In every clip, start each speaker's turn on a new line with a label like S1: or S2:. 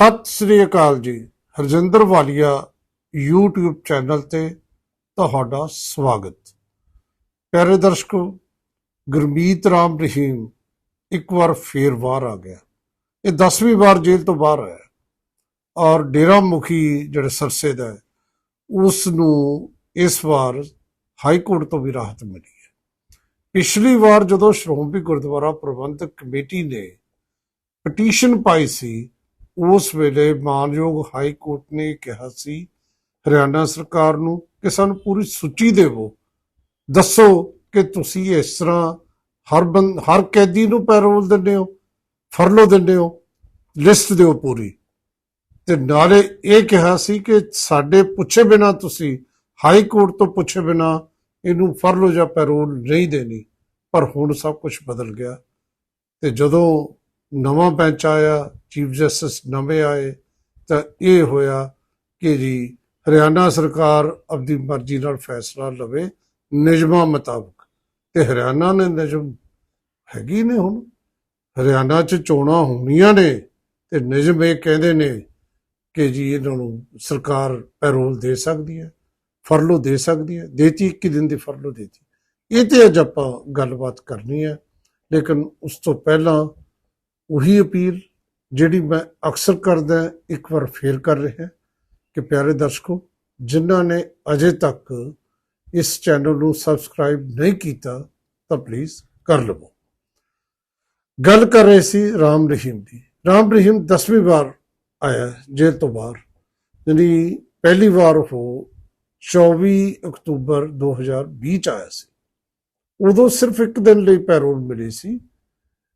S1: ਸਤਿ ਸ੍ਰੀ ਅਕਾਲ ਜੀ। ਹਰਜਿੰਦਰ ਵਾਲੀਆ YouTube channel ਤੇ ਤੁਹਾਡਾ ਸਵਾਗਤ। ਪਿਆਰੇ ਦਰਸ਼ਕੋ, ਗੁਰਮੀਤ ਰਾਮ ਰਹੀਮ ਇੱਕ ਵਾਰ ਫੇਰ ਬਾਹਰ ਆ ਗਿਆ। ਇਹ 10ਵੀਂ ਵਾਰ ਜੇਲ੍ਹ ਤੋਂ ਬਾਹਰ ਆਇਆ। ਔਰ ਡੇਰਾ ਮੁਖੀ ਜਿਹੜੇ ਸਰਸੇ ਦਾ ਉਸ ਨੂੰ ਇਸ ਵਾਰ ਹਾਈ ਕੋਰਟ ਤੋਂ ਵੀ ਰਾਹਤ ਮਿਲੀ ਹੈ। ਪਿਛਲੀ ਵਾਰ ਜਦੋਂ ਸ਼੍ਰੋਮਣੀ ਗੁਰਦੁਆਰਾ ਪ੍ਰਬੰਧਕ ਕਮੇਟੀ ਨੇ ਪਟੀਸ਼ਨ ਪਾਈ ਸੀ ਉਸ ਵੇਲੇ ਮਾਨਯੋਗ ਹਾਈ ਕੋਰਟ ਨੇ ਕਿਹਾ ਸੀ, ਹਰਿਆਣਾ ਸਰਕਾਰ ਨੂੰ ਕਿ ਸਾਨੂੰ ਪੂਰੀ ਸੂਚੀ ਦੇਵੋ। ਦੱਸੋ ਕਿ ਤੁਸੀਂ ਇਸ ਤਰ੍ਹਾਂ ਹਰ ਬੰ, ਹਰ ਕੈਦੀ ਨੂੰ ਪੈਰੋਲ ਦਿੰਦੇ ਹੋ, ਫਰਲੋ ਦਿੰਦੇ ਹੋ, ਲਿਸਟ ਦਿਓ ਪੂਰੀ। ਤੇ ਨਾਲੇ ਇਹ ਕਿਹਾ ਸੀ ਕਿ ਸਾਡੇ ਪੁੱਛੇ ਬਿਨਾ ਤੁਸੀਂ ਹਾਈ ਕੋਰਟ ਤੋਂ ਪੁੱਛੇ ਬਿਨਾ ਇਹਨੂੰ ਫਰਲੋ ਜਾਂ ਪੈਰੋਲ ਨਹੀਂ ਦੇਣੀ, ਪਰ ਹੁਣ ਸਭ ਕੁਝ ਬਦਲ ਗਿਆ। ਤੇ ਜਦੋਂ ਨਵਾਂ ਬੈਂਚ ਆਇਆ ਚੀਫ ਜਸਟਿਸ ਨਵੇਂ ਆਏ, ਤਾਂ ਇਹ ਹੋਇਆ ਕਿ ਜੀ ਹਰਿਆਣਾ ਸਰਕਾਰ ਆਪਣੀ ਮਰਜ਼ੀ ਨਾਲ ਫੈਸਲਾ ਲਵੇ ਨਿਯਮਾਂ ਮੁਤਾਬਕ। ਤੇ ਹਰਿਆਣਾ ਨੇ ਨਿਯਮ ਹੈਗੀ ਨੇ ਹੁਣ? ਹਰਿਆਣਾ 'ਚ ਚੋਣਾਂ ਹੋਣੀਆਂ ਨੇ ਤੇ ਨਿਯਮ ਇਹ ਕਹਿੰਦੇ ਨੇ ਕਿ ਜੀ ਇਹਨਾਂ ਨੂੰ ਸਰਕਾਰ ਪੈਰੋਲ ਦੇ ਸਕਦੀ ਹੈ, ਫਰਲੋ ਦੇ ਸਕਦੀ ਹੈ ਦੇਤੀ 21 ਦਿਨ ਦੀ ਫਰਲੋ ਦੇਤੀ। ਇਹ ਤੇ ਅੱਜ ਆਪਾਂ ਗੱਲਬਾਤ ਕਰਨੀ ਹੈ, ਲੇਕਿਨ ਉਸ ਤੋਂ ਪਹਿਲਾਂ ਉਹੀ ਅਪੀਲ ਜਿਹੜੀ ਮੈਂ ਅਕਸਰ ਕਰਦਾ ਇੱਕ ਵਾਰ ਫੇਰ ਕਰ ਰਿਹਾ ਕਿ ਪਿਆਰੇ ਦਰਸ਼ਕੋ, ਜਿਨ੍ਹਾਂ ਨੇ ਅਜੇ ਤੱਕ ਇਸ ਚੈਨਲ ਨੂੰ ਸਬਸਕ੍ਰਾਈਬ ਨਹੀਂ ਕੀਤਾ, ਤਾਂ ਪਲੀਜ਼ ਕਰ ਲਵੋ। ਗੱਲ ਕਰ ਰਹੇ ਸੀ ਰਾਮ ਰਹੀਮ ਦੀ। ਰਾਮ ਰਹੀਮ 10ਵੀਂ ਵਾਰ ਆਇਆ, ਜੇਲ੍ਹ ਤੋਂ ਬਾਹਰ। ਜਿਹੜੀ ਪਹਿਲੀ ਵਾਰ ਉਹ 24 ਅਕਤੂਬਰ 2020 ਚ ਆਇਆ ਸੀ। ਉਦੋਂ ਸਿਰਫ ਇੱਕ ਦਿਨ ਲਈ ਪੈਰੋਲ ਮਿਲੀ ਸੀ।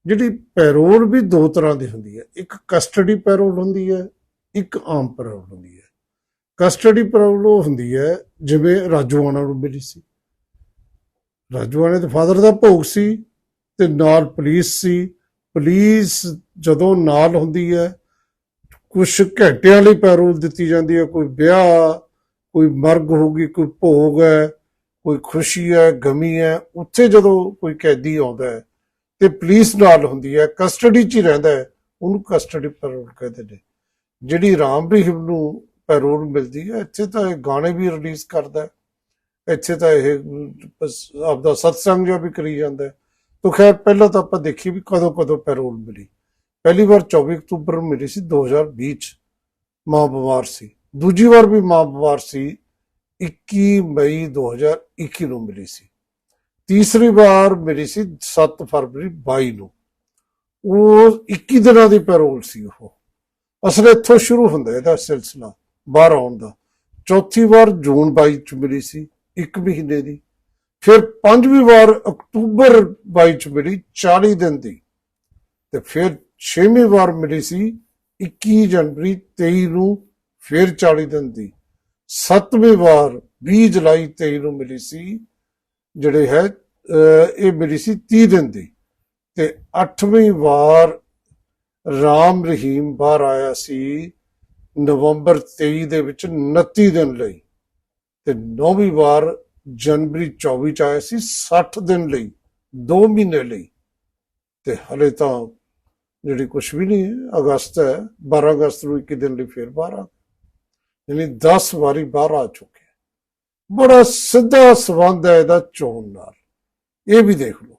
S1: ਜਿਹੜੀ ਪੈਰੋਲ ਵੀ ਦੋ ਤਰ੍ਹਾਂ ਦੀ ਹੁੰਦੀ ਹੈ। ਇੱਕ ਕਸਟਡੀ ਪੈਰੋਲ ਹੁੰਦੀ ਹੈ, ਇੱਕ ਆਮ ਪੈਰੋਲ ਹੁੰਦੀ ਹੈ। ਕਸਟਡੀ ਪੈਰੋਲ ਉਹ ਹੁੰਦੀ ਹੈ, ਜਿਵੇਂ ਰਾਜੂਆਣਾ ਨੂੰ ਮਿਲੀ ਸੀ। ਰਾਜੂਆਣੇ ਦੇ ਫਾਦਰ ਦਾ ਭੋਗ ਸੀ ਤੇ ਨਾਲ ਪੁਲਿਸ ਸੀ। ਪੁਲਿਸ ਜਦੋਂ ਨਾਲ ਹੁੰਦੀ ਹੈ ਕੁਝ ਘੰਟਿਆਂ ਲਈ ਪੈਰੋਲ ਦਿੱਤੀ ਜਾਂਦੀ ਹੈ। ਕੋਈ ਵਿਆਹ, ਕੋਈ ਮਰਗ ਹੋਗੀ ਕੋਈ ਭੋਗ ਹੈ, ਕੋਈ ਖੁਸ਼ੀ ਹੈ, ਗਮੀ ਹੈ, ਉੱਥੇ ਜਦੋਂ ਕੋਈ ਕੈਦੀ ਆਉਂਦਾ ਹੈ ਤੇ ਪੁਲਿਸ ਨਾਲ ਹੁੰਦੀ ਹੈ, ਕਸਟਡੀ 'ਚ ਹੀ ਰਹਿੰਦਾ ਹੈ, ਉਹਨੂੰ ਕਸਟਡੀ ਪੈਰੋਲ ਕਹਿੰਦੇ ਨੇ। ਜਿਹੜੀ ਰਾਮ ਰਹੀਮ ਨੂੰ ਪੈਰੋਲ ਮਿਲਦੀ ਹੈ, ਇੱਥੇ ਤਾਂ ਇਹ ਗਾਣੇ ਵੀ ਰਿਲੀਜ਼ ਕਰਦਾ ਇੱਥੇ ਤਾਂ ਇਹ ਆਪਦਾ ਸਤਸੰਗ ਜਿਹਾ ਵੀ ਕਰੀ ਜਾਂਦਾ ਹੈ। ਤਾਂ ਖੈਰ, ਪਹਿਲਾਂ ਤਾਂ ਆਪਾਂ ਦੇਖੀ ਵੀ ਕਦੋਂ ਕਦੋਂ ਪੈਰੋਲ ਮਿਲੀ। ਪਹਿਲੀ ਵਾਰ 24 ਅਕਤੂਬਰ ਨੂੰ ਮਿਲੀ ਸੀ 2020 ਚ। ਮਾਂ ਬਿਮਾਰ ਸੀ। ਦੂਜੀ ਵਾਰ ਵੀ ਮਾਂ ਬਿਮਾਰ ਸੀ। 21 ਮਈ 2021 ਨੂੰ ਮਿਲੀ ਸੀ। ਤੀਸਰੀ ਵਾਰ ਮਿਲੀ ਸੀ 7 ਫਰਵਰੀ 22 ਨੂੰ। ਉਹ 21 ਦਿਨਾਂ ਦੀ ਪੈਰੋਲ ਸੀ ਉਹ। ਅਸਲ ਇੱਥੋਂ ਸ਼ੁਰੂ ਹੁੰਦਾ ਇਹਦਾ ਸਿਲਸਿਲਾ, ਬਾਹਰ ਆਉਣ ਦਾ। ਚੌਥੀ ਵਾਰ ਜੂਨ 22 ਚ ਮਿਲੀ ਸੀ, ਇੱਕ ਮਹੀਨੇ ਦੀ। ਫਿਰ ਪੰਜਵੀਂ ਵਾਰ ਅਕਤੂਬਰ 22 ਚ ਮਿਲੀ 40 ਦਿਨ ਦੀ। ਤੇ ਫਿਰ ਛੇਵੀਂ ਵਾਰ ਮਿਲੀ ਸੀ 21 ਜਨਵਰੀ 23 ਨੂੰ ਫਿਰ 40 ਦਿਨ ਦੀ। ਸੱਤਵੀਂ ਵਾਰ 20 ਜੁਲਾਈ 23 ਨੂੰ ਮਿਲੀ ਸੀ ਜਿਹੜੇ ਹੈ, ਅਹ ਇਹ ਮਿਲੀ ਸੀ 30 ਦਿਨ ਦੀ। ਤੇ 8ਵੀਂ ਵਾਰ ਰਾਮ ਰਹੀਮ ਬਾਹਰ ਆਇਆ ਸੀ ਨਵੰਬਰ 23 ਦੇ ਵਿੱਚ 29 ਦਿਨ ਲਈ। ਤੇ 9ਵੀਂ ਵਾਰ ਜਨਵਰੀ 24 ਚ ਆਇਆ ਸੀ 60 ਦਿਨ ਲਈ 2 ਮਹੀਨੇ ਲਈ। ਤੇ ਹਲੇ ਤਾਂ ਜਿਹੜੀ ਕੁਝ ਵੀ ਨਹੀਂ ਹੈ ਅਗਸਤ ਹੈ 12 ਅਗਸਤ ਨੂੰ 21 ਦਿਨ ਲਈ ਫੇਰ ਬਾਹਰ ਆ। ਯਾਨੀ 10 ਵਾਰੀ ਬਾਹਰ ਆ ਚੁੱਕੇ। ਬੜਾ ਸਿੱਧਾ ਸੰਬੰਧ ਹੈ ਇਹਦਾ ਚੋਣ ਨਾਲ। ਇਹ ਵੀ ਦੇਖ ਲਓ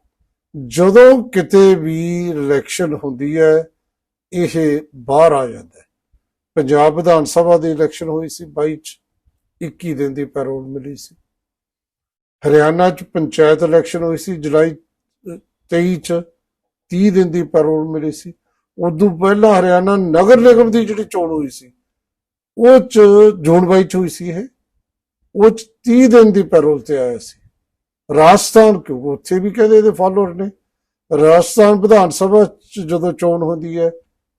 S1: ਜਦੋਂ ਕਿਤੇ ਵੀ ਇਲੈਕਸ਼ਨ ਹੁੰਦੀ ਹੈ ਇਹ ਬਾਹਰ ਆ ਜਾਂਦਾ ਹੈ। ਪੰਜਾਬ ਵਿਧਾਨ ਸਭਾ ਦੀ ਇਲੈਕਸ਼ਨ ਹੋਈ ਸੀ 22 ਚ 21 ਦਿਨ ਦੀ ਪੈਰੋਲ ਮਿਲੀ ਸੀ। ਹਰਿਆਣਾ ਚ ਪੰਚਾਇਤ ਇਲੈਕਸ਼ਨ ਹੋਈ ਸੀ ਜੁਲਾਈ ਅਹ, 23 ਚ 30 ਦਿਨ ਦੀ ਪੈਰੋਲ ਮਿਲੀ ਸੀ। ਉਦੋਂ ਪਹਿਲਾਂ ਹਰਿਆਣਾ ਨਗਰ ਨਿਗਮ ਦੀ ਜਿਹੜੀ ਚੋਣ ਹੋਈ ਸੀ ਉਹ ਚ ਜੂਨ 22 ਚ ਹੋਈ ਸੀ ਇਹ। ਉਹ ਚ 30 ਦਿਨ ਦੀ ਪੈਰੋਲ ਤੇ ਆਇਆ ਸੀ। ਰਾਜਸਥਾਨ ਕਿਉਂਕਿ ਉੱਥੇ ਵੀ ਕਹਿੰਦੇ ਇਹਦੇ ਫਾਲੋਅਰ ਨੇ। ਰਾਜਸਥਾਨ ਵਿਧਾਨ ਸਭਾ ਚ ਜਦੋਂ ਚੋਣ ਹੁੰਦੀ ਹੈ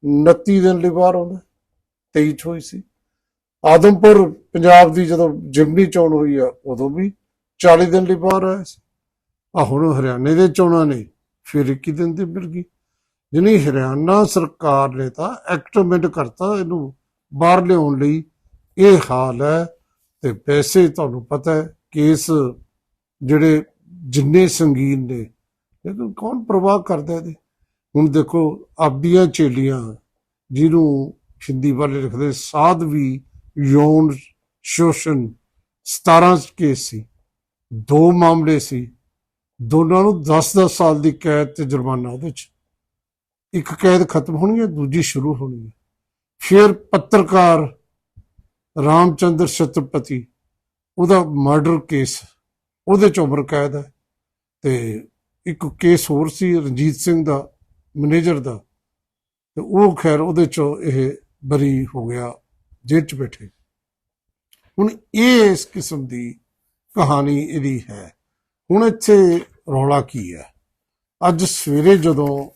S1: 29 ਦਿਨ ਲਈ ਬਾਹਰ ਆਉਂਦਾ 23 ਚ ਹੋਈ ਸੀ। ਆਦਮਪੁਰ ਪੰਜਾਬ ਦੀ ਜਦੋਂ ਜਿਮਨੀ ਚੋਣ ਹੋਈ ਆ, ਉਦੋਂ ਵੀ 40 ਦਿਨ ਲਈ ਬਾਹਰ ਆਇਆ ਸੀ। ਆ ਹੁਣ ਹਰਿਆਣੇ ਦੇ ਚੋਣਾਂ ਨੇ, ਫਿਰ 21 ਦਿਨ ਦੀ ਮਿਲ ਗਈ। ਜਿਹਨੇ ਹਰਿਆਣਾ ਸਰਕਾਰ ਨੇ ਤਾਂ ਐਕਟ ਅਮੈਂਡ ਕਰਤਾ ਇਹਨੂੰ ਬਾਹਰ ਲਿਆਉਣ ਲਈ। ਇਹ ਹਾਲ ਹੈ ਤੇ ਵੈਸੇ ਤੁਹਾਨੂੰ ਪਤਾ ਹੈ ਕੇਸ ਜਿਹੜੇ ਜਿੰਨੇ ਸੰਗੀਨ ਨੇ ਲੇਕਿਨ ਕੌਣ ਪ੍ਰਵਾਹ ਕਰਦਾ ਇਹਦੇ? ਹੁਣ ਦੇਖੋ, ਆਪਦੀਆਂ ਚੇਲੀਆਂ ਜਿਹਨੂੰ ਹਿੰਦੀ ਵਾਲੇ ਲਿਖਦੇ ਸਾਧਵੀ ਯੌਨ ਸ਼ੋਸ਼ਣ 17 ਕੇਸ ਸੀ, ਦੋ ਮਾਮਲੇ ਸੀ, ਦੋਨਾਂ ਨੂੰ 10-10 ਸਾਲ ਦੀ ਕੈਦ ਤੇ ਜੁਰਮਾਨਾ ਉਹਦੇ ਚ। ਇੱਕ ਕੈਦ ਖਤਮ ਹੋਣੀ ਹੈ, ਦੂਜੀ ਸ਼ੁਰੂ ਹੋਣੀ ਹੈ। ਫਿਰ ਪੱਤਰਕਾਰ ਰਾਮਚੰਦਰ ਛਤਰਪਤੀ, ਉਹਦਾ ਮਰਡਰ ਕੇਸ ਉਹਦੇ ਚ ਉਮਰ ਕੈਦ ਹੈ। ਤੇ ਇੱਕ ਕੇਸ ਹੋਰ ਸੀ ਰਣਜੀਤ ਸਿੰਘ ਦਾ ਮੈਨੇਜਰ ਦਾ। ਤੇ ਉਹ ਖੈਰ ਉਹਦੇ ਚੋਂ ਇਹ ਬਰੀ ਹੋ ਗਿਆ, ਜੇਲ੍ਹ ਚ ਬੈਠੇ। ਹੁਣ ਇਹ ਇਸ ਕਿਸਮ ਦੀ ਕਹਾਣੀ ਇਹਦੀ ਹੈ। ਹੁਣ ਇੱਥੇ ਰੌਲਾ ਕੀ ਹੈ? ਅੱਜ ਸਵੇਰੇ ਜਦੋਂ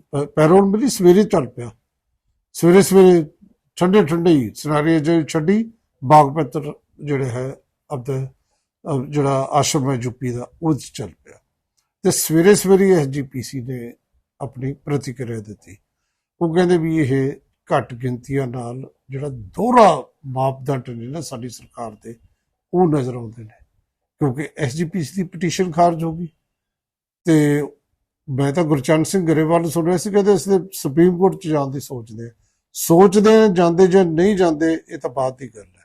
S1: ਪ- ਪੈਰੋਲ ਮਿਲੀ, ਸਵੇਰੇ ਚੱਲ ਪਿਆ। ਸਵੇਰੇ ਸਵੇਰੇ ਠੰਡੇ ਠੰਡੇ ਹੀ ਸਿਨਾਰੇ ਜੇ ਛੱਡੀ, ਬਾਗ ਪੱਤਰ ਜਿਹੜੇ ਹੈ, ਆਪਦੇ ਜਿਹੜਾ ਆਸ਼ਰਮ ਹੈ ਯੂਪੀ ਦਾ ਉਹ 'ਚ ਚੱਲ ਪਿਆ। ਤੇ ਸਵੇਰੇ ਸਵੇਰੇ ਐਸਜੀਪੀਸੀ ਨੇ ਆਪਣੀ ਪ੍ਰਤੀਕਿਰਿਆ ਦਿੱਤੀ। ਉਹ ਕਹਿੰਦੇ ਵੀ ਇਹ ਘੱਟ ਗਿਣਤੀਆਂ ਨਾਲ ਜਿਹੜਾ ਦੋਹਰਾ ਮਾਪਦੰਡ ਨੇ ਨਾ ਸਾਡੀ ਸਰਕਾਰ ਦੇ, ਉਹ ਨਜ਼ਰ ਆਉਂਦੇ ਨੇ। ਕਿਉਂਕਿ ਐਸਜੀਪੀਸੀ ਦੀ ਪਟੀਸ਼ਨ ਖਾਰਜ ਹੋ ਗਈ। ਤੇ ਮੈਂ ਤਾਂ ਗੁਰਚਰਨ ਸਿੰਘ ਗਰੇਵਾਲ ਨੂੰ ਸੁਣ ਰਿਹਾ ਸੀ, ਕਹਿੰਦੇ ਅਸੀਂ ਤਾਂ ਸੁਪਰੀਮ ਕੋਰਟ ਚ ਜਾਣ ਦੀ ਸੋਚਦੇ ਆ। ਸੋਚਦੇ ਜਾਂਦੇ ਜਾਂ ਨਹੀਂ ਜਾਂਦੇ, ਇਹ ਤਾਂ ਬਾਤ ਦੀ ਗੱਲ ਹੈ।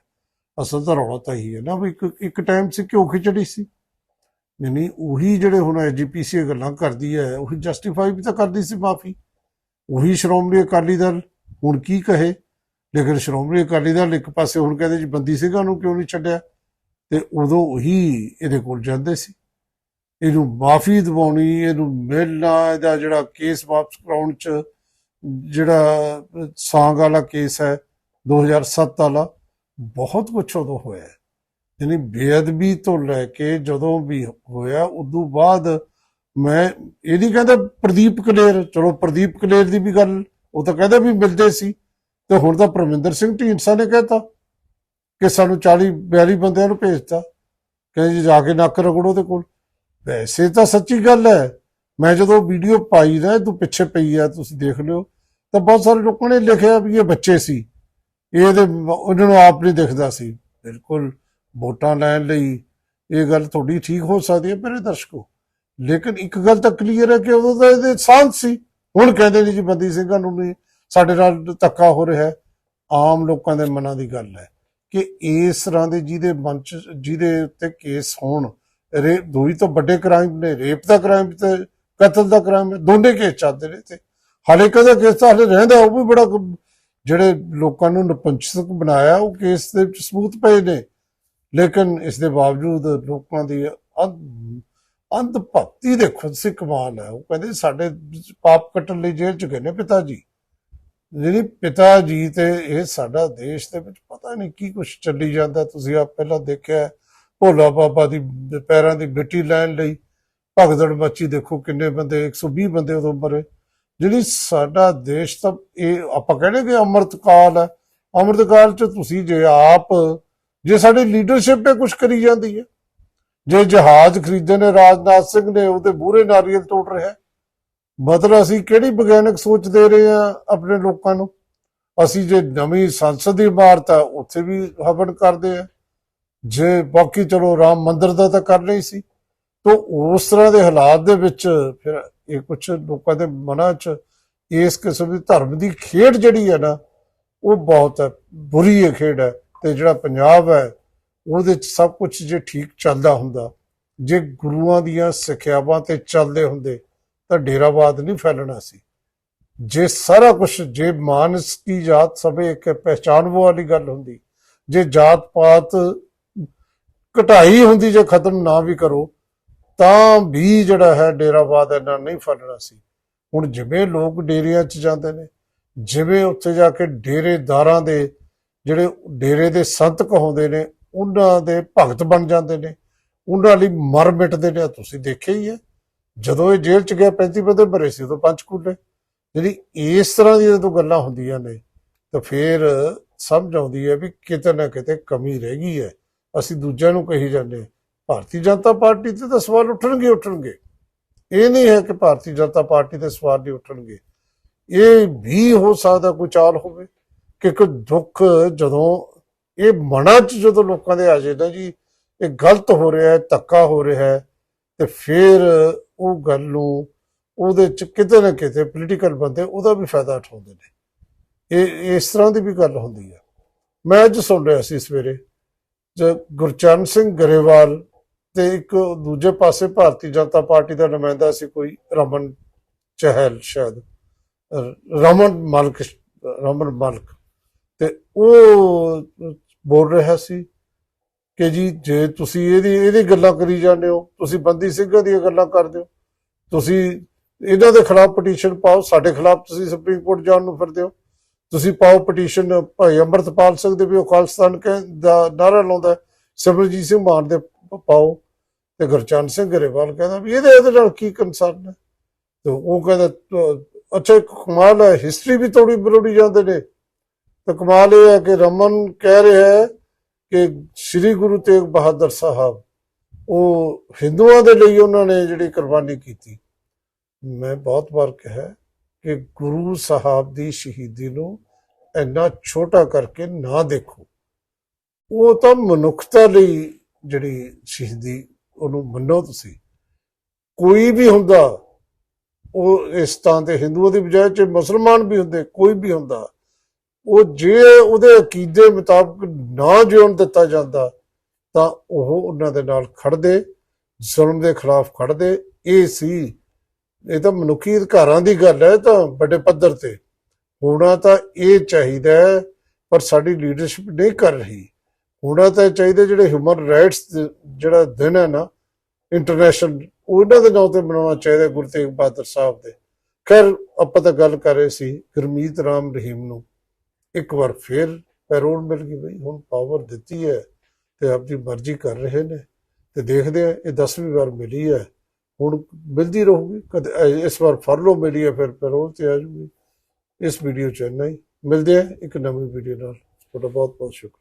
S1: ਅਸਲ ਤਾਂ ਰੌਲਾ ਤਾਂ ਹੀ ਹੈ ਨਾ ਵੀ ਇੱਕ ਇੱਕ ਟਾਈਮ ਸੀ ਕਿਉਂ ਖਿਚੜੀ ਸੀ। ਨਹੀਂ ਉਹੀ ਜਿਹੜੇ ਹੁਣ ਐਜੀਪੀਸੀ ਗੱਲਾਂ ਕਰਦੀ ਹੈ, ਉਹੀ ਜਸਟੀਫਾਈ ਵੀ ਤਾਂ ਕਰਦੀ ਸੀ ਮਾਫੀ। ਉਹੀ ਸ਼੍ਰੋਮਣੀ ਅਕਾਲੀ ਦਲ ਹੁਣ ਕੀ ਕਹੇ? ਲੇਕਿਨ ਸ਼੍ਰੋਮਣੀ ਅਕਾਲੀ ਦਲ ਇੱਕ ਪਾਸੇ ਹੁਣ ਕਹਿੰਦੇ ਜੀ ਬੰਦੀ ਸਿੰਘਾਂ ਨੂੰ ਕਿਉਂ ਨਹੀਂ ਛੱਡਿਆ? ਤੇ ਉਦੋਂ ਉਹੀ ਇਹਦੇ ਕੋਲ ਜਾਂਦੇ ਸੀ। ਇਹਨੂੰ ਮਾਫੀ ਦਿਵਾਉਣੀ, ਇਹਨੂੰ ਮਿਲਣਾ, ਇਹਦਾ ਜਿਹੜਾ ਕੇਸ ਵਾਪਸ ਕਰਾਉਣ ਚ ਜਿਹੜਾ ਸਾਂਗ ਵਾਲਾ ਕੇਸ ਹੈ 2007 ਵਾਲਾ, ਬਹੁਤ ਕੁਛ ਉਦੋਂ ਹੋਇਆ ਹੈ। ਯਾਨੀ ਬੇਅਦਬੀ ਤੋਂ ਲੈ ਕੇ ਜਦੋਂ ਵੀ ਹੋਇਆ, ਉਦੋਂ ਬਾਅਦ ਮੈਂ ਇਹ ਨਹੀਂ ਕਹਿੰਦਾ ਪ੍ਰਦੀਪ ਕਲੇਰ, ਚਲੋ ਪ੍ਰਦੀਪ ਕਲੇਰ ਦੀ ਵੀ ਗੱਲ, ਉਹ ਤਾਂ ਕਹਿੰਦੇ ਵੀ ਮਿਲਦੇ ਸੀ। ਤੇ ਹੁਣ ਤਾਂ ਪ੍ਰਮਿੰਦਰ ਸਿੰਘ ਢੀਂਡਸਾ ਨੇ ਕਹਿਤਾ ਕਿ ਸਾਨੂੰ 40 42 ਬੰਦਿਆਂ ਨੂੰ ਭੇਜਤਾ। ਕਹਿੰਦੇ ਜੀ, ਜਾ ਕੇ ਨੱਕ ਰਗੜੋ ਤੇ ਕੋਲ। ਵੈਸੇ ਤਾਂ ਸੱਚੀ ਗੱਲ ਹੈ, ਮੈਂ ਜਦੋਂ ਵੀਡੀਓ ਪਾਈ ਨਾ ਤੂੰ ਪਿੱਛੇ ਪਈ ਆ, ਤੁਸੀਂ ਦੇਖ ਲਿਓ। ਤਾਂ ਬਹੁਤ ਸਾਰੇ ਲੋਕਾਂ ਨੇ ਲਿਖਿਆ ਵੀ ਇਹ ਬੱਚੇ ਸੀ। ਇਹਦੇ ਉਹਨਾਂ ਨੂੰ ਆਪ ਨਹੀਂ ਦਿਖਦਾ ਸੀ। ਬਿਲਕੁਲ ਵੋਟਾਂ ਲੈਣ ਲਈ ਇਹ ਗੱਲ ਤੁਹਾਡੀ ਠੀਕ ਹੋ ਸਕਦੀ ਹੈ ਮੇਰੇ ਦਰਸ਼ਕੋ। ਲੇਕਿਨ ਇੱਕ ਗੱਲ ਤਾਂ ਕਲੀਅਰ ਹੈ ਕਿ ਉਦੋਂ ਤਾਂ ਇਹਦੇ ਸਾਂਝ ਸੀ। ਹੁਣ ਕਹਿੰਦੇ ਨੇ ਜੀ ਬੰਦੀ ਸਿੰਘਾਂ ਨੂੰ ਵੀ ਸਾਡੇ ਨਾਲ ਧੱਕਾ ਹੋ ਰਿਹਾ ਹੈ। ਆਮ ਲੋਕਾਂ ਦੇ ਮਨਾਂ ਦੀ ਗੱਲ ਹੈ ਕਿ ਇਸ ਤਰ੍ਹਾਂ ਦੇ ਜਿਹਦੇ ਮਨ ਚ, ਜਿਹਦੇ ਉੱਤੇ ਕੇਸ ਹੋਣ, ਰੇ ਦੋਈ ਤੋਂ ਵੱਡੇ ਕ੍ਰਾਈਮ ਨੇ, ਰੇਪ ਦਾ ਕ੍ਰਾਈਮ ਤੇ ਕਤਲ ਦਾ ਕ੍ਰਾਈਮ ਦੋਨੇ ਕੇਸ ਚੱਲਦੇ ਨੇ ਤੇ ਹਾਲੇ ਕਦੇ ਕੇਸ ਤਾਂ ਹਾਲੇ ਰਹਿੰਦਾ, ਉਹ ਵੀ ਬੜਾ ਜਿਹੜੇ ਲੋਕਾਂ ਨੂੰ ਨਪੰਚਕ ਬਣਾਇਆ, ਉਹ ਕੇਸ ਦੇ ਵਿੱਚ ਸਬੂਤ ਪਏ ਨੇ। ਲੇਕਿਨ ਇਸ ਦੇ ਬਾਵਜੂਦ ਲੋਕਾਂ ਦੀ ਅੰਧ ਭਗਤੀ ਦੇ ਖੁਦ ਸੇ ਕਮਾਲ ਹੈ। ਉਹ ਕਹਿੰਦੇ ਸਾਡੇ ਪਾਪ ਕੱਟਣ ਲਈ ਜੇਲ੍ਹ ਚ ਗਏ ਨੇ ਪਿਤਾ ਜੀ ਜਿਹੜੀ ਪਿਤਾ ਜੀ ਤੇ ਇਹ ਸਾਡਾ ਦੇਸ਼ ਦੇ ਵਿੱਚ ਪਤਾ ਨਹੀਂ ਕੀ ਕੁਝ ਚੱਲੀ ਜਾਂਦਾ। ਤੁਸੀਂ ਆਪ ਪਹਿਲਾਂ ਦੇਖਿਆ ਭੋਲਾ ਬਾਬਾ ਦੀ ਪੈਰਾਂ ਦੀ ਮਿੱਟੀ ਲੈਣ ਲਈ ਭਗਦੜ ਮੱਚੀ ਦੇਖੋ ਕਿੰਨੇ ਬੰਦੇ 120 ਬੰਦੇ ਉਦੋਂ ਮਰੇ। ਜਿਹੜੀ ਸਾਡਾ ਦੇਸ਼ ਤਾਂ ਇਹ ਆਪਾਂ ਕਹਿੰਦੇ ਕਿ ਅੰਮ੍ਰਿਤ ਕਾਲ ਹੈ। ਅੰਮ੍ਰਿਤ ਕਾਲ ਚ ਤੁਸੀਂ ਜੇ ਆਪ, ਜੇ ਸਾਡੀ ਲੀਡਰਸ਼ਿਪ ਤੇ ਕੁਝ ਕਰੀ ਜਾਂਦੀ ਹੈ। ਜੇ ਜਹਾਜ਼ ਖਰੀਦੇ ਨੇ, ਰਾਜਨਾਥ ਸਿੰਘ ਨੇ, ਉਹਦੇ ਬੂਰੇ ਨਾਰੀਅਲ ਤੋੜ ਰਿਹਾ ਮਤਲਬ ਅਸੀਂ ਕਿਹੜੀ ਵਿਗਿਆਨਕ ਸੋਚ ਦੇ ਰਹੇ ਆ ਆਪਣੇ ਲੋਕਾਂ ਨੂੰ? ਅਸੀਂ ਜੇ ਨਵੀਂ ਸੰਸਦ ਦੀ ਇਮਾਰਤ ਆ ਉੱਥੇ ਵੀ ਹਵਨ ਕਰਦੇ ਆ ਜੇ ਬਾਕੀ ਚਲੋ ਰਾਮ ਮੰਦਿਰ ਦਾ ਤਾਂ ਕਰ ਨਹੀਂ ਸੀ। ਤੋਂ ਉਸ ਤਰ੍ਹਾਂ ਦੇ ਹਾਲਾਤ ਦੇ ਵਿੱਚ ਫਿਰ ਇਹ ਕੁਝ ਲੋਕਾਂ ਦੇ ਮਨਾਂ 'ਚ ਇਸ ਕਿਸਮ ਦੀ ਧਰਮ ਦੀ ਖੇਡ ਜਿਹੜੀ ਹੈ ਨਾ, ਉਹ ਬਹੁਤ ਹੈ, ਬੁਰੀ ਇਹ ਖੇਡ ਹੈ ਤੇ ਜਿਹੜਾ ਪੰਜਾਬ ਹੈ, ਉਹਦੇ 'ਚ ਸਭ ਕੁਝ ਜੇ ਠੀਕ ਚੱਲਦਾ ਹੁੰਦਾ, ਜੇ ਗੁਰੂਆਂ ਦੀਆਂ ਸਿੱਖਿਆਵਾਂ ਤੇ ਚੱਲਦੇ ਹੁੰਦੇ, ਤਾਂ ਡੇਰਾਵਾਦ ਨਹੀਂ ਫੈਲਣਾ ਸੀ। ਜੇ ਸਾਰਾ ਕੁਝ ਜੇ ਮਾਨਸ ਕੀ ਜਾਤ ਸਭੇ ਇੱਕ ਪਹਿਚਾਨ ਵਾਲੀ ਗੱਲ ਹੁੰਦੀ, ਜੇ ਜਾਤ ਪਾਤ ਘਟਾਈ ਹੁੰਦੀ, ਜੇ ਖਤਮ ਨਾ ਵੀ ਕਰੋ ਤਾਂ ਵੀ ਜਿਹੜਾ ਹੈ ਡੇਰਾਵਾਦ ਇਹਨਾਂ ਨਹੀਂ ਫੜਨਾ ਸੀ। ਹੁਣ ਜਿਵੇਂ ਲੋਕ ਡੇਰਿਆਂ 'ਚ ਜਾਂਦੇ ਨੇ, ਜਿਵੇਂ ਉੱਥੇ ਜਾ ਕੇ ਡੇਰੇਦਾਰਾਂ ਦੇ ਜਿਹੜੇ ਡੇਰੇ ਦੇ ਸੰਤ ਕਹਾਉਂਦੇ ਨੇ, ਉਹਨਾਂ ਦੇ ਭਗਤ ਬਣ ਜਾਂਦੇ ਨੇ, ਉਹਨਾਂ ਲਈ ਮਰ ਮਿਟਦੇ ਨੇ। ਤੁਸੀਂ ਦੇਖਿਆ ਹੀ ਹੈ, ਜਦੋਂ ਇਹ ਜੇਲ੍ਹ 'ਚ ਗਿਆ 35 ਬੰਦੇ ਭਰੇ ਸੀ, ਉਦੋਂ ਪੰਚਕੂਲੇ ਜਿਹੜੀ ਇਸ ਤਰ੍ਹਾਂ ਦੀਆਂ ਜਦੋਂ ਗੱਲਾਂ ਹੁੰਦੀਆਂ ਨੇ, ਤਾਂ ਫਿਰ ਸਮਝ ਆਉਂਦੀ ਹੈ ਵੀ ਕਿਤੇ ਨਾ ਕਿਤੇ ਕਮੀ ਰਹਿ ਗਈ ਹੈ। ਅਸੀਂ ਦੂਜਿਆਂ ਨੂੰ ਕਹੀ ਜਾਂਦੇ ਹਾਂ। ਭਾਰਤੀ ਜਨਤਾ ਪਾਰਟੀ ਤੇ ਤਾਂ ਸਵਾਲ ਉੱਠਣਗੇ ਉੱਠਣਗੇ। ਇਹ ਨਹੀਂ ਹੈ ਕਿ ਭਾਰਤੀ ਜਨਤਾ ਪਾਰਟੀ ਤੇ ਸਵਾਲ ਨਹੀਂ ਉੱਠਣਗੇ। ਇਹ ਵੀ ਹੋ ਸਕਦਾ ਕੋਈ ਚਾਲ ਹੋਵੇ ਕਿ ਕੋਈ ਦੁੱਖ ਜਦੋਂ, ਇਹ ਮਨਾਂ 'ਚ ਜਦੋਂ ਲੋਕਾਂ ਦੇ ਆ ਜਾਏ ਨਾ ਜੀ, ਇਹ ਗਲਤ ਹੋ ਰਿਹਾ ਹੈ, ਧੱਕਾ ਹੋ ਰਿਹਾ ਹੈ, ਤੇ ਫਿਰ ਉਹ ਗੱਲ ਨੂੰ ਉਹਦੇ 'ਚ ਕਿਤੇ ਨਾ ਕਿਤੇ ਪੋਲੀਟੀਕਲ ਬੰਦੇ ਉਹਦਾ ਵੀ ਫਾਇਦਾ ਉਠਾਉਂਦੇ ਨੇ। ਇਹ, ਇਸ ਤਰ੍ਹਾਂ ਦੀ ਵੀ ਗੱਲ ਹੁੰਦੀ ਹੈ। ਮੈਂ ਅੱਜ ਸੁਣ ਰਿਹਾ ਸੀ ਸਵੇਰੇ ਗੁਰਚਰਨ ਸਿੰਘ ਗਰੇਵਾਲ ਤੇ ਇੱਕ ਦੂਜੇ ਪਾਸੇ ਭਾਰਤੀ ਜਨਤਾ ਪਾਰਟੀ ਦਾ ਨੁਮਾਇੰਦਾ ਸੀ ਕੋਈ ਰਮਨ ਚਹਿਲ ਸ਼ਾਇਦ ਰਮਨ ਮਲਕ ਰਮਨ ਮਲਕ ਤੇ ਉਹ ਬੋਲ ਰਿਹਾ ਸੀ ਕਿ ਜੀ ਜੇ ਤੁਸੀਂ ਇਹਦੀ ਇਹਦੀ ਗੱਲਾਂ ਕਰੀ ਜਾਂਦੇ ਹੋ, ਤੁਸੀਂ ਬੰਦੀ ਸਿੰਘਾਂ ਦੀਆਂ ਗੱਲਾਂ ਕਰਦੇ ਹੋ, ਤੁਸੀਂ ਇਹਨਾਂ ਦੇ ਖਿਲਾਫ ਪਟੀਸ਼ਨ ਪਾਓ, ਸਾਡੇ ਖਿਲਾਫ ਤੁਸੀਂ ਸੁਪਰੀਮ ਕੋਰਟ ਜਾਣ ਨੂੰ ਫਿਰਦੇ ਹੋ, ਤੁਸੀਂ ਪਾਓ ਪਟੀਸ਼ਨ ਭਾਈ ਅੰਮ੍ਰਿਤਪਾਲ ਸਿੰਘ ਦੇ ਵੀ ਉਹ ਖਾਲਿਸਤਾਨ ਕਹਿ- ਦਾ ਨਾਰਾ ਲਾਉਂਦਾ ਹੈ। ਸਿਮਰਜੀਤ ਸਿੰਘ ਮਾਨ ਦੇ ਪ- ਪਾਓ। ਤੇ ਗੁਰਚਰਨ ਸਿੰਘ ਗਰੇਵਾਲ ਕਹਿੰਦਾ ਵੀ ਇਹਦੇ ਇਹਦੇ ਨਾਲ ਕੀ ਕੰਸਰਨ ਹੈ? ਤੇ ਉਹ ਕਹਿੰਦਾ ਅੱਛਾ ਕਮਾਲ ਹੈ ਹਿਸਟਰੀ ਵੀ ਤੋੜੀ ਬਰੋੜੀ ਜਾਂਦੇ ਨੇ। ਤੇ ਕਮਾਲ ਇਹ ਹੈ ਕਿ ਰਮਨ ਕਹਿ ਰਿਹਾ ਹੈ ਕਿ ਸ੍ਰੀ ਗੁਰੂ ਤੇਗ ਬਹਾਦਰ ਸਾਹਿਬ, ਉਹ ਹਿੰਦੂਆਂ ਦੇ ਲਈ ਉਹਨਾਂ ਨੇ ਜਿਹੜੀ ਕੁਰਬਾਨੀ ਕੀਤੀ। ਮੈਂ ਬਹੁਤ ਵਾਰ ਕਿਹਾ ਕਿ ਗੁਰੂ ਸਾਹਿਬ ਦੀ ਸ਼ਹੀਦੀ ਨੂੰ ਇੰਨਾ ਛੋਟਾ ਕਰਕੇ ਨਾ ਦੇਖੋ। ਉਹ ਤਾਂ ਮਨੁੱਖਤਾ ਲਈ ਜਿਹੜੀ ਸ਼ਹੀਦੀ ਉਹਨੂੰ ਮੰਨੋ ਤੁਸੀਂ। ਕੋਈ ਵੀ ਹੁੰਦਾ ਉਹ ਇਸ ਤਾਂ ਤੇ ਹਿੰਦੂਆਂ ਦੀ ਬਜਾਏ ਚ ਮੁਸਲਮਾਨ ਵੀ ਹੁੰਦੇ ਕੋਈ ਵੀ ਹੁੰਦਾ ਉਹ ਜੇ ਉਹਦੇ ਅਕੀਦੇ ਮੁਤਾਬਕ ਨਾ ਜਿਉਣ ਦਿੱਤਾ ਜਾਂਦਾ ਤਾਂ ਉਹ ਉਹਨਾਂ ਦੇ ਨਾਲ ਖੜਦੇ ਜ਼ੁਲਮ ਦੇ ਖਿਲਾਫ ਖੜਦੇ। ਇਹ ਸੀ ਇਹ ਤਾਂ ਮਨੁੱਖੀ ਅਧਿਕਾਰਾਂ ਦੀ ਗੱਲ ਹੈ ਤਾਂ ਵੱਡੇ ਪੱਧਰ ਤੇ ਹੋਣਾ ਤਾਂ ਇਹ ਚਾਹੀਦਾ ਹੈ, ਪਰ ਸਾਡੀ ਲੀਡਰਸ਼ਿਪ ਨਹੀਂ ਕਰ ਰਹੀ। ਹੋਣਾ ਤਾਂ ਇਹ ਚਾਹੀਦਾ ਜਿਹੜੇ ਹਿਊਮਨ ਰਾਈਟਸ ਜਿਹੜਾ ਦਿਨ ਹੈ ਨਾ ਇੰਟਰਨੈਸ਼ਨਲ ਉਹਨਾਂ ਦੇ ਨਾਂ ਤੇ ਮਨਾਉਣਾ ਚਾਹੀਦਾ ਗੁਰੂ ਤੇਗ ਬਹਾਦਰ ਸਾਹਿਬ ਦੇ। ਖੈਰ, ਆਪਾਂ ਤਾਂ ਗੱਲ ਕਰ ਰਹੇ ਸੀ ਗੁਰਮੀਤ ਰਾਮ ਰਹੀਮ ਨੂੰ। ਇੱਕ ਵਾਰ ਫੇਰ ਪੈਰੋਲ ਮਿਲ ਗਈ ਬਈ, ਹੁਣ ਪਾਵਰ ਦਿੱਤੀ ਹੈ ਤੇ ਆਪਣੀ ਮਰਜ਼ੀ ਕਰ ਰਹੇ ਨੇ। ਤੇ ਦੇਖਦੇ ਆ ਇਹ 10ਵੀਂ ਵਾਰ ਮਿਲੀ ਹੈ। ਹੁਣ ਮਿਲਦੀ ਰਹੂਗੀ, ਕਦੇ ਇਸ ਵਾਰ ਫਰਲੋ ਮਿਲੀ ਹੈ, ਫਿਰ ਪੈਰੋਲ ਤੇ ਆ ਜੂਗੀ। ਇਸ ਵੀਡੀਓ ਚ ਇੰਨਾ ਹੀ। ਮਿਲਦੇ ਆ ਇੱਕ ਨਵੀਂ ਵੀਡੀਓ ਨਾਲ। ਤੁਹਾਡਾ ਬਹੁਤ ਬਹੁਤ ਸ਼ੁਕਰੀਆ।